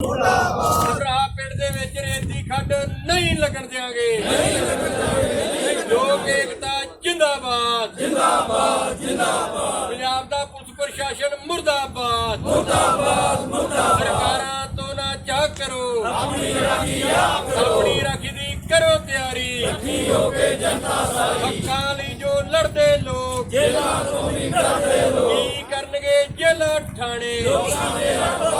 ਭਰਾ ਪਿੰਡ ਦੇ ਵਿੱਚ ਰੇਤੀ ਖੱਡ ਨਹੀਂ ਲੱਗਣ ਦਿਆਂਗੇ। ਲੋਕ ਏਕਤਾ ਜਿੰਦਾਬਾਦ। ਜਿੰਦਾਬਾਦ ਜਿੰਦਾਬਾਦ ਪੰਜਾਬ ਦਾ ਪੁਲਿਸ ਪ੍ਰਸ਼ਾਸਨ ਮੁਰਦਾਬਾਦ। ਮੁਰਦਾਬਾਦ ਮੁਰਦਾਬਾਦ ਸਰਕਾਰਾਂ ਤੋਂ ਨਾ ਚਾਹ ਕਰੋ। ਆਪਣੀ ਰਾਖੀ ਆਪਣੀ ਰਾਖੀ ਦੀ ਕਰੋ ਤਿਆਰੀ। ਰੱਖੀ ਹੋ ਕੇ ਜਨਤਾ ਸਾਰੀ ਹੱਕਾਂ ਲਈ ਜੋ ਲੜਦੇ ਲੋਕ। ਜੇਲਾਂ ਤੋਂ ਨਹੀਂ ਡਰਦੇ ਲੋਕ ਕੀ ਕਰਨਗੇ ਜੇਲਾਂ ਠਾਣੇ ਹਲਕਾ ਪੱਟੀ ਤੋਂ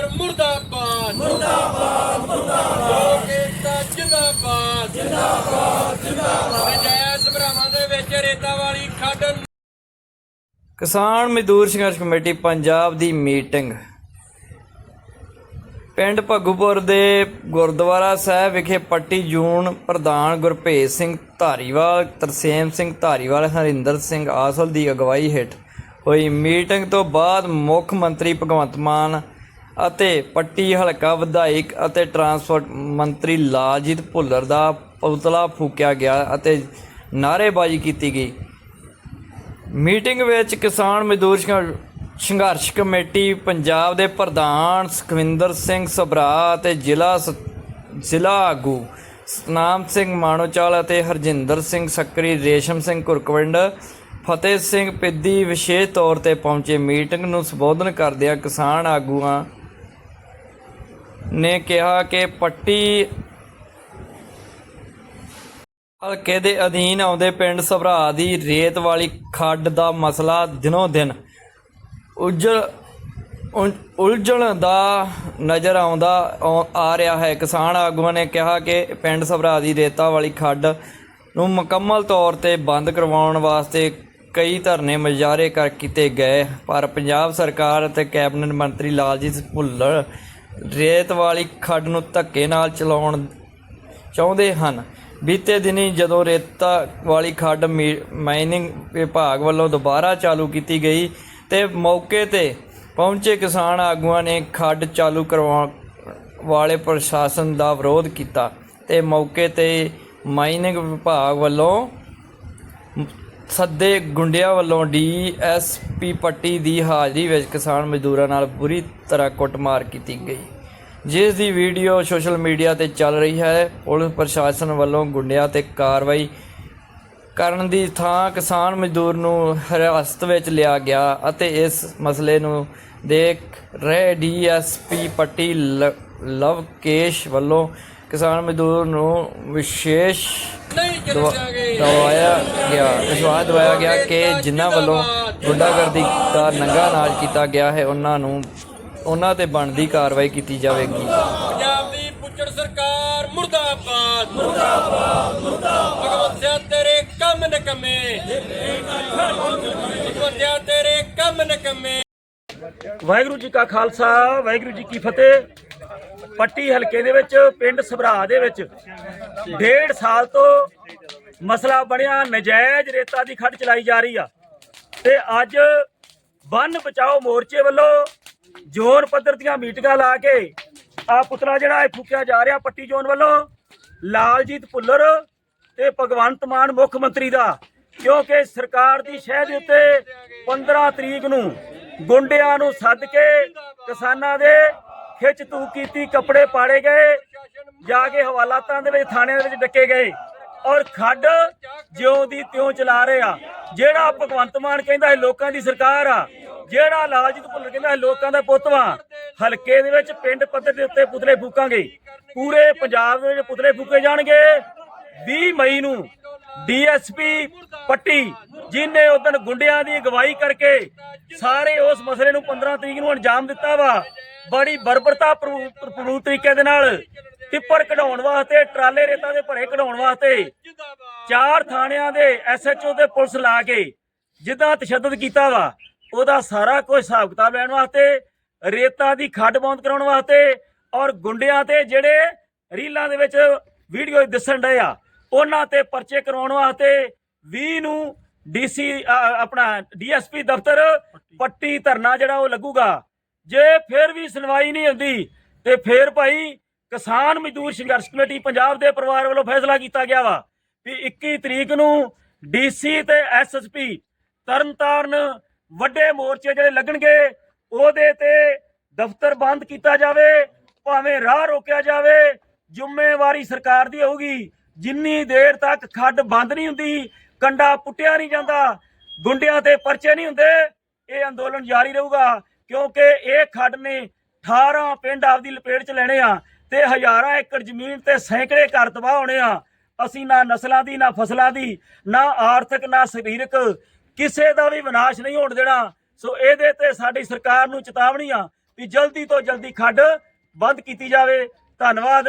ਪੁੱਲਰ ਮੁਰਦਾਬਾਦ। ਮੁਰਦਾਬਾਦ ਮੁਰਦਾਬਾਦ। ਲੋਕ ਏਕਤਾ ਜਿੰਦਾਬਾਦ ਜਿੰਦਾਬਾਦ। ਜਿੰਦਾਬਾਦ ਨਜਾਇਜ਼ ਭਰਾਵਾਂ ਦੇ ਵਿੱਚ ਰੇਤਾ ਵਾਲੀ ਖੱਡ ਕਿਸਾਨ ਮਜ਼ਦੂਰ ਸੰਘਰਸ਼ ਕਮੇਟੀ ਪੰਜਾਬ ਦੀ ਮੀਟਿੰਗ। ਪਿੰਡ ਭੱਗੂਪੁਰ ਦੇ ਗੁਰਦੁਆਰਾ ਸਾਹਿਬ ਵਿਖੇ ਪੱਟੀ ਜੂਨ ਪ੍ਰਧਾਨ ਗੁਰਭੇਜ ਸਿੰਘ ਧਾਰੀਵਾਲ ਤਰਸੇਮ ਸਿੰਘ ਧਾਰੀਵਾਲ ਹਰਿੰਦਰ ਸਿੰਘ ਆਸਲ ਦੀ ਅਗਵਾਈ ਹੇਠ ਹੋਈ ਮੀਟਿੰਗ ਤੋਂ ਬਾਅਦ ਮੁੱਖ ਮੰਤਰੀ ਭਗਵੰਤ ਮਾਨ ਅਤੇ ਪੱਟੀ ਹਲਕਾ ਵਿਧਾਇਕ ਅਤੇ ਟਰਾਂਸਪੋਰਟ ਮੰਤਰੀ ਲਾਲਜੀਤ ਭੁੱਲਰ ਦਾ ਪੁਤਲਾ ਫੂਕਿਆ ਗਿਆ ਅਤੇ ਨਾਅਰੇਬਾਜ਼ੀ ਕੀਤੀ ਗਈ। ਮੀਟਿੰਗ ਵਿੱਚ ਕਿਸਾਨ ਮਜ਼ਦੂਰ ਸੰਘ- ਸੰਘਰਸ਼ ਕਮੇਟੀ ਪੰਜਾਬ ਦੇ ਪ੍ਰਧਾਨ ਸੁਖਵਿੰਦਰ ਸਿੰਘ ਸਭਰਾ ਅਤੇ ਜ਼ਿਲ੍ਹਾ ਸ- ਜ਼ਿਲ੍ਹਾ ਆਗੂ ਸਤਨਾਮ ਸਿੰਘ ਮਾਣੋਚਾਲ ਅਤੇ ਹਰਜਿੰਦਰ ਸਿੰਘ ਸਕਰੀ, ਰੇਸ਼ਮ ਸਿੰਘ ਕੁਰਕਵਿੰਡ ਫਤਿਹ ਸਿੰਘ ਪਿੱਦੀ ਵਿਸ਼ੇਸ਼ ਤੌਰ ਤੇ ਪਹੁੰਚੇ ਮੀਟਿੰਗ ਨੂੰ ਸੰਬੋਧਨ ਕਰਦਿਆਂ ਕਿਸਾਨ ਆਗੂਆਂ ਨੇ ਕਿਹਾ ਕਿ ਪੱਟੀ ਹਲਕੇ ਦੇ ਅਧੀਨ ਆਉਂਦੇ ਪਿੰਡ ਸਭਰਾ ਦੀ ਰੇਤ ਵਾਲੀ ਖੱਡ ਦਾ ਮਸਲਾ ਦਿਨੋ ਦਿਨ ਉਜਲ ਉਲ- ਉਲਝਣ ਦਾ ਨਜ਼ਰ ਆਉਂਦਾ ਆ ਰਿਹਾ ਹੈ। ਕਿਸਾਨ ਆਗੂਆਂ ਨੇ ਕਿਹਾ ਕਿ ਪਿੰਡ ਸਭਰਾ ਦੀ ਰੇਤਾ ਵਾਲੀ ਖੱਡ ਨੂੰ ਮੁਕੰਮਲ ਤੌਰ ਤੇ ਬੰਦ ਕਰਵਾਉਣ ਵਾਸਤੇ ਕਈ ਧਰਨੇ ਮੁਜ਼ਾਹਰੇ ਕਰ ਕੀਤੇ ਗਏ, ਪਰ ਪੰਜਾਬ ਸਰਕਾਰ ਅਤੇ ਕੈਬਨਿਟ ਮੰਤਰੀ ਲਾਲਜੀਤ ਭੁੱਲਰ ਰੇਤ ਵਾਲੀ ਖੱਡ ਨੂੰ ਧੱਕੇ ਨਾਲ ਚਲਾਉਣ ਚਾਹੁੰਦੇ ਹਨ। ਬੀਤੇ ਦਿਨੀ ਜਦੋਂ ਰੇਤਾ ਵਾਲੀ ਖੱਡ ਮੀ- ਮਾਈਨਿੰਗ ਵਿਭਾਗ ਵੱਲੋਂ ਦੁਬਾਰਾ ਚਾਲੂ ਕੀਤੀ ਗਈ ਤੇ ਮੌਕੇ ਤੇ ਪਹੁੰਚੇ ਕਿਸਾਨ ਆਗੂਆਂ ਨੇ ਖੱਡ ਚਾਲੂ ਕਰਵਾਉਣ ਵਾਲੇ ਪ੍ਰਸ਼ਾਸਨ ਦਾ ਵਿਰੋਧ ਕੀਤਾ ਤੇ ਮੌਕੇ ਤੇ ਮਾਈਨਿੰਗ ਵਿਭਾਗ ਵੱਲੋਂ ਸੱਦੇ ਗੁੰਡਿਆਂ ਵੱਲੋਂ ਡੀਐਸਪੀ ਪੱਟੀ ਦੀ ਹਾਜ਼ਰੀ ਵਿੱਚ ਕਿਸਾਨ ਮਜ਼ਦੂਰਾਂ ਨਾਲ ਬੁਰੀ ਤਰ੍ਹਾਂ ਕੁੱਟਮਾਰ ਕੀਤੀ ਗਈ। ਜਿਸ ਦੀ ਵੀਡੀਓ ਸੋਸ਼ਲ ਮੀਡੀਆ ਤੇ ਚੱਲ ਰਹੀ ਹੈ। ਪੁਲਿਸ ਪ੍ਰਸ਼ਾਸਨ ਵੱਲੋਂ ਗੁੰਡਿਆਂ ਤੇ ਕਾਰਵਾਈ ਕਰਨ ਦੀ ਥਾਂ ਕਿਸਾਨ ਮਜ਼ਦੂਰ ਨੂੰ ਹਿਰਾਸਤ ਵਿੱਚ ਲਿਆ ਗਿਆ ਅਤੇ ਇਸ ਮਸਲੇ ਨੂੰ ਦੇਖ ਰਹੇ ਡੀਐਸਪੀ ਪੱਟੀ ਲ- ਲਵਕੇਸ਼ ਵੱਲੋਂ ਕਿਸਾਨ ਮਜ਼ਦੂਰ ਨੂੰ ਵਿਸ਼ੇਸ਼ ਦਵਾਇਆ ਗਿਆ ਵਿਸ਼ਵਾਸ ਦਵਾਇਆ ਗਿਆ ਕਿ ਜਿਨ੍ਹਾਂ ਵੱਲੋਂ ਗੁੰਡਾਗਰਦੀ ਦਾ ਨੰਗਾ ਨਾਚ ਕੀਤਾ ਗਿਆ ਹੈ ਉਹਨਾਂ ਨੂੰ ਉਹਨਾਂ ਤੇ ਬਣਦੀ ਕਾਰਵਾਈ ਕੀਤੀ ਜਾਵੇਗੀ। ਪੰਜਾਬ ਦੀ ਪੁੱਛੜ ਸਰਕਾਰ ਮੁਰਦਾਬਾਦ। ਮੁਰਦਾਬਾਦ ਮੁਰਦਾਬਾਦ ਭਗਵੰਤਿਆ ਤੇਰੇ ਕੰਮ ਨਕਮੇ। ਭਗਵੰਤਿਆ ਤੇਰੇ ਕੰਮ ਨਕਮੇ। ਵਾਹਿਗੁਰੂ ਜੀ ਕਾ ਖਾਲਸਾ ਵਾਹਿਗੁਰੂ ਜੀ ਕੀ ਫਤਿਹ। ਪੱਟੀ ਹਲਕੇ ਦੇ ਵਿੱਚ, ਪਿੰਡ ਸਭਰਾ ਦੇ ਵਿੱਚ। ਡੇਢ ਸਾਲ ਤੋਂ ਮਸਲਾ ਬਣਿਆ, ਨਜਾਇਜ਼ ਰੇਤਾ ਦੀ ਖੱਡ ਚਲਾਈ ਜਾ ਰਹੀ ਆ। ਤੇ ਅੱਜ ਬੰਨ ਬਚਾਓ ਮੋਰਚੇ ਵੱਲੋਂ ਜ਼ੋਨ ਪੱਧਰ ਦੀਆਂ ਮੀਟਿੰਗਾਂ ਲਾ ਕੇ ਆ ਪੁਤਲਾ ਜਿਹੜਾ ਇਹ ਫੂਕਿਆ ਜਾ ਰਿਹਾ ਪੱਟੀ ਜ਼ੋਨ ਵੱਲੋਂ, ਲਾਲਜੀਤ ਭੁੱਲਰ ਤੇ ਭਗਵੰਤ ਮਾਨ ਮੁੱਖ ਮੰਤਰੀ ਦਾ। ਕਿਉਂਕਿ ਸਰਕਾਰ ਦੀ ਸ਼ਹਿ ਦੇ ਉੱਤੇ 15 ਤਰੀਕ ਨੂੰ ਗੁੰਡਿਆਂ ਨੂੰ ਸੱਦ ਕੇ ਕਿਸਾਨਾਂ ਦੇ ਖਿੱਚ ਤੂ ਕੀਤੀ, ਕੱਪੜੇ ਪਾੜੇ ਗਏ, ਜਾ ਕੇ ਹਵਾਲਾਤਾਂ ਦੇ ਵਿੱਚ, ਥਾਣਿਆਂ ਦੇ ਵਿੱਚ ਡੱਕੇ ਗਏ ਔਰ ਖੱਡ ਜਿਉਂ ਦੀ ਤਿਉਂ ਚਲਾ ਰਹੇ। ਆ ਜਿਹੜਾ ਭਗਵੰਤ ਮਾਨ ਕਹਿੰਦਾ ਹੈ ਲੋਕਾਂ ਦੀ ਸਰਕਾਰ ਆ, ਜਿਹੜਾ ਲਾਲਜੀਤ ਭੁੱਲਰ ਕਹਿੰਦਾ ਹੈ ਲੋਕਾਂ ਦਾ ਪੁੱਤ ਵਾ, ਹਲਕੇ ਦੇ ਵਿੱਚ ਪਿੰਡ ਪੱਧਰ ਦੇ ਉੱਤੇ ਪੁਤਲੇ ਫੂਕਾਂਗੇ। ਪੂਰੇ ਪੰਜਾਬ ਦੇ ਵਿੱਚ ਪੁਤਲੇ ਫੂਕੇ ਜਾਣਗੇ। 20 ਮਈ ਨੂੰ ਡੀਐਸਪੀ ਪੱਟੀ, ਜਿਨੇ ਉਦੋਂ ਗੁੰਡਿਆਂ ਦੀ ਅਗਵਾਈ ਕਰਕੇ ਸਾਰੇ ਉਸ ਮਸਲੇ ਨੂੰ 15 ਤਰੀਕ ਨੂੰ ਅੰਜਾਮ ਦਿੱਤਾ ਵਾ। ਬੜੀ ਬਰਬਰਤਾ ਪ੍ਰਭੂ ਤਰੀਕੇ ਦੇ ਨਾਲ ਟਿੱਪਰ ਕਢਾਉਣ ਵਾਸਤੇ, ਟਰਾਲੇ ਰੇਤਾ ਦੇ ਭਰੇ ਕਢਾਉਣ ਵਾਸਤੇ ਚਾਰ ਥਾਣਿਆਂ ਦੇ ਐਸਐਚਓ ਤੇ ਪੁਲਿਸ ਲਾ ਕੇ ਜਿੱਦਾਂ ਤਸ਼ੱਦਦ ਕੀਤਾ ਵਾ, ਉਹਦਾ ਸਾਰਾ ਕੁਝ ਹਿਸਾਬ ਕਿਤਾਬ ਲੈਣ ਵਾਸਤੇ, ਰੇਤਾ ਦੀ ਖੱਡ ਬੌਂਦ ਕਰਾਉਣ ਵਾਸਤੇ ਔਰ ਗੁੰਡਿਆਂ ਤੇ ਜਿਹੜੇ ਰੀਲਾਂ ਦੇ ਵਿੱਚ ਵੀਡੀਓ ਦਿਸਣ ਡਏ ਆ। ਉਹਨਾਂ ਤੇ ਪਰਚੇ ਕਰਾਉਣ ਵਾਸਤੇ 20 ਨੂੰ ਡੀਸੀ ਆਪਣਾ ਡੀਐਸਪੀ ਦਫ਼ਤਰ ਪੱਟੀ। ਧਰਨਾ ਜਿਹੜਾ ਉਹ ਲੱਗੂਗਾ। ਜੇ ਫਿਰ ਵੀ ਸੁਣਵਾਈ ਨਹੀਂ ਹੁੰਦੀ ਤੇ ਫਿਰ ਭਾਈ ਕਿਸਾਨ ਮਜ਼ਦੂਰ ਸੰਘਰਸ਼ ਕਮੇਟੀ ਪੰਜਾਬ ਦੇ ਪਰਿਵਾਰ ਵੱਲੋਂ ਫੈਸਲਾ ਕੀਤਾ ਗਿਆ ਵਾ ਵੀ 21 ਤਰੀਕ ਨੂੰ ਡੀਸੀ ਤੇ ਐਸਐਸਪੀ ਤਰਨਤਾਰਨ ਵੱਡੇ ਮੋਰਚੇ ਜਿਹੜੇ ਲੱਗਣਗੇ ਉਹਦੇ ਤੇ ਦਫ਼ਤਰ ਬੰਦ ਕੀਤਾ ਜਾਵੇ ਭਾਵੇਂ ਰਾਹ ਰੋਕਿਆ ਜਾਵੇ ਜ਼ਿੰਮੇਵਾਰੀ ਸਰਕਾਰ ਦੀ ਹੋਊਗੀ। ਜਿੰਨੀ ਦੇਰ ਤੱਕ ਖੱਡ ਬੰਦ ਨਹੀਂ ਹੁੰਦੀ, ਕੰਡਾ ਪੁੱਟਿਆ ਨਹੀਂ ਜਾਂਦਾ, ਗੁੰਡਿਆਂ ਤੇ ਪਰਚੇ ਨਹੀਂ ਹੁੰਦੇ, ਇਹ ਅੰਦੋਲਨ ਜਾਰੀ ਰਹੂਗਾ, ਕਿਉਂਕਿ ਇਹ ਖੱਡ ਨੇ 18 ਪਿੰਡ ਆਪਦੀ ਲਪੇਟ 'ਚ ਲੈਣੇ ਆ ਤੇ ਹਜ਼ਾਰਾਂ ਏਕੜ ਜ਼ਮੀਨ ਤੇ ਸੈਂਕੜੇ ਘਰ ਤਬਾਹ ਹੋਣੇ ਆ। ਅਸੀਂ ਨਾ ਨਸਲਾਂ ਦੀ, ਨਾ ਫਸਲਾਂ ਦੀ, ਨਾ ਆਰਥਿਕ, ਨਾ ਸਰੀਰਕ ਕਿਸੇ ਦਾ ਵੀ ਵਿਨਾਸ਼ ਨਹੀਂ ਹੋਣ ਦੇਣਾ। ਸੋ ਇਹਦੇ ਤੇ ਸਾਡੀ ਸਰਕਾਰ ਨੂੰ ਚੇਤਾਵਨੀ ਆ ਵੀ ਜਲਦੀ ਤੋਂ ਜਲਦੀ ਖੱਡ ਬੰਦ ਕੀਤੀ ਜਾਵੇ। ਧੰਨਵਾਦ।